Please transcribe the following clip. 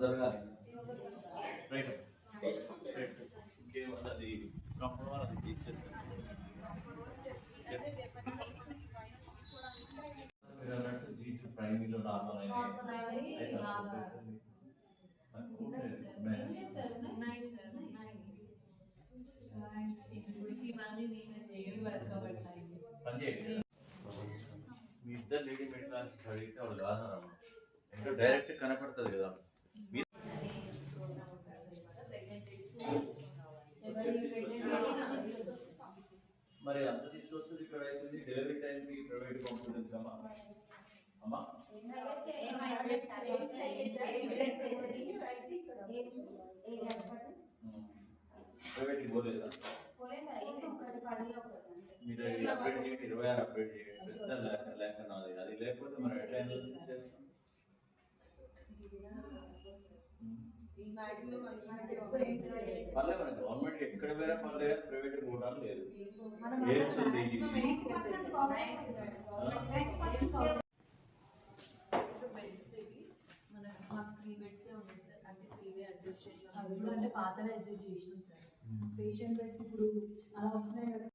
జరగాలి. Right right ఇంకేం అది అది తీసేస్తాను ప్రైమరీలో నార్మల్ మీ ఇద్దరు లేడీ మెడికల్ ఆఫీసర్ అడిగితే వాళ్ళు ఇంకా డైరెక్ట్ కనపడుతుంది కదా. మీరు అంత తీసుకొస్తుంది ఇక్కడ అవుతుంది డెలివరీ టైంకి ప్రైవేట్ పంపుతుంది అమ్మా. అమ్మా? ప్రైవేట్కి పోలేదా? మీరు అప్డేట్ చేయండి ఇరవై ఆరు అప్డేట్ చేయండి. పర్లే మన గవర్నమెంట్ ఎక్కడ వేరే పర్లే ప్రైవేట్ పోవడం లేదు ఏమ్స్ ఉంది అంటే పాతగా అడ్జస్ట్ చేసినాం సార్. పేషెంట్ బెడ్స్ ఇప్పుడు అలా వస్తున్నాయి కదా